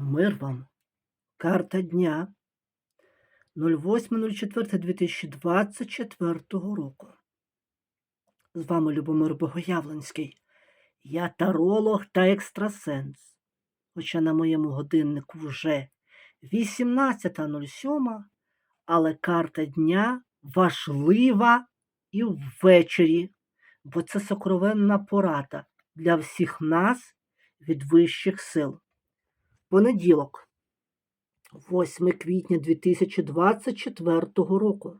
Мир вам. Карта дня 08.04.2024 року. З вами Любомир Богоявленський. Я таролог та екстрасенс. Хоча на моєму годиннику вже 18.07, але карта дня важлива і ввечері, бо це сокровенна порада для всіх нас від вищих сил. Понеділок, 8 квітня 2024 року.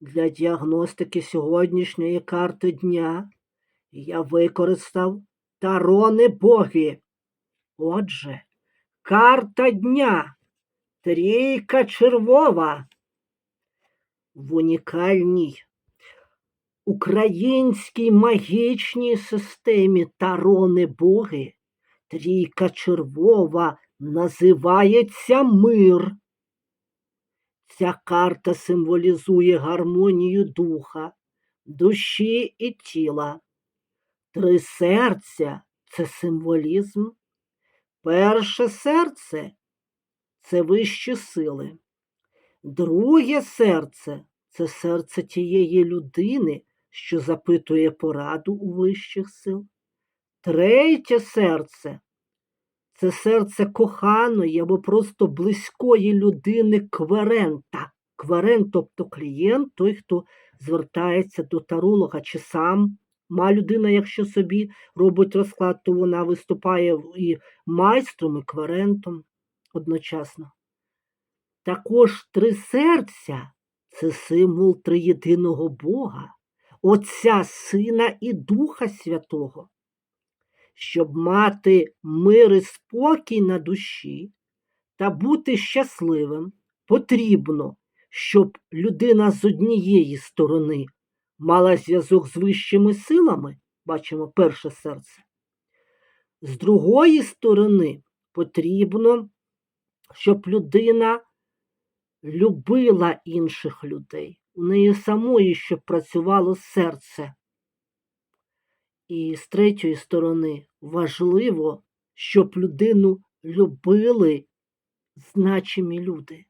Для діагностики сьогоднішньої карти дня я використав тарони боги. Отже, карта дня трійка червова в унікальній українській магічній системі тарони боги. Трійка червова називається мир. Ця карта символізує гармонію духа, душі і тіла. Три серця це символізм. Перше серце це вищі сили. Друге серце це серце тієї людини, що запитує пораду у вищих сил. Третє серце це серце коханої або просто близької людини кверента. Кверент, тобто клієнт, той, хто звертається до таролога, чи сам ма людина, якщо собі робить розклад, то вона виступає і майстром, і кверентом одночасно. Також три серця це символ триєдиного Бога, Отця Сина і Духа Святого. Щоб мати мир і спокій на душі та бути щасливим, потрібно, щоб людина з однієї сторони мала зв'язок з вищими силами, бачимо перше серце. З другої сторони потрібно, щоб людина любила інших людей, у неї самої, щоб працювало серце. І з третьої сторони важливо, щоб людину любили значимі люди,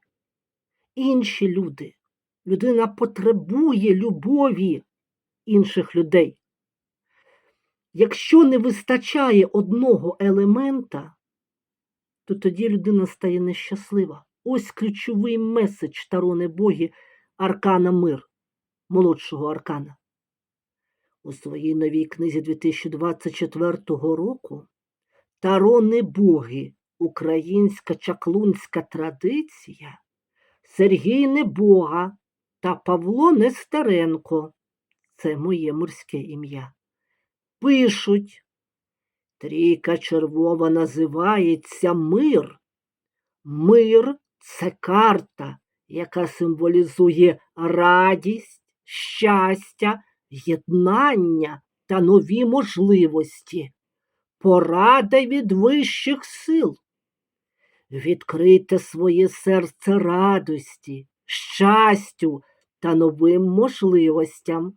інші люди. Людина потребує любові інших людей. Якщо не вистачає одного елемента, то тоді людина стає нещаслива. Ось ключовий меседж Тарони Боги Аркана Мир, молодшого аркана. У своїй новій книзі 2024 року Тарони Боги, Українська чаклунська традиція, Сергій Небога та Павло Нестеренко це моє морське ім'я. Пишуть, трійка червова називається Мир. Мир це карта, яка символізує радість, щастя єднання та нові можливості, порада від вищих сил. Відкрийте своє серце радості, щастю та новим можливостям.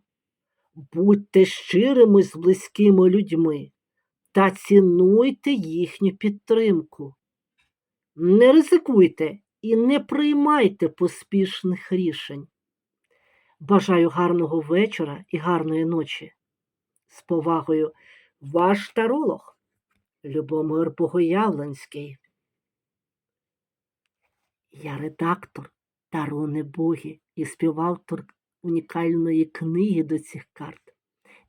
Будьте щирими з близькими людьми та цінуйте їхню підтримку. Не ризикуйте і не приймайте поспішних рішень. Бажаю гарного вечора і гарної ночі. З повагою, ваш таролог Любомир Богоявленський. Я редактор Тарони Боги і співавтор унікальної книги до цих карт.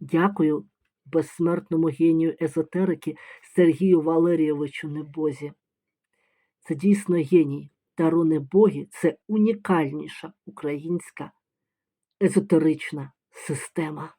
Дякую безсмертному генію езотерики Сергію Валерійовичу Небозі. Це дійсно геній. Тарони Боги це унікальніша українська езотерична система.